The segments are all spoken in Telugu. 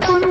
con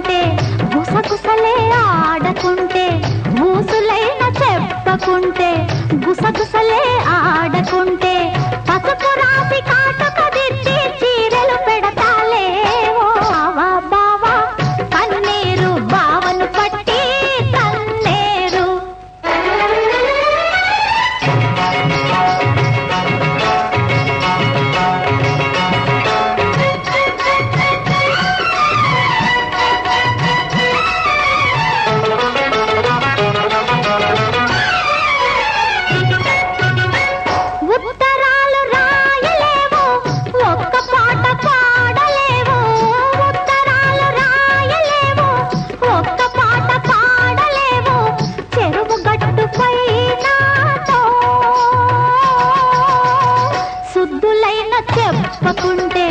ముద్దులైన చెప్పకుంటే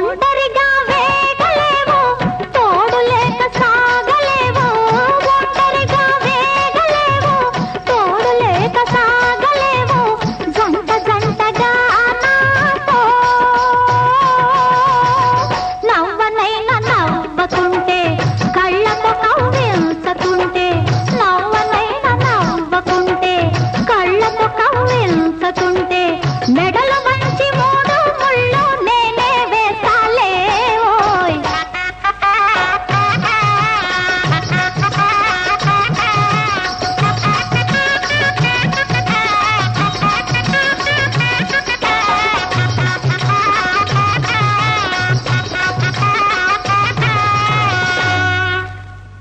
ஒன்பது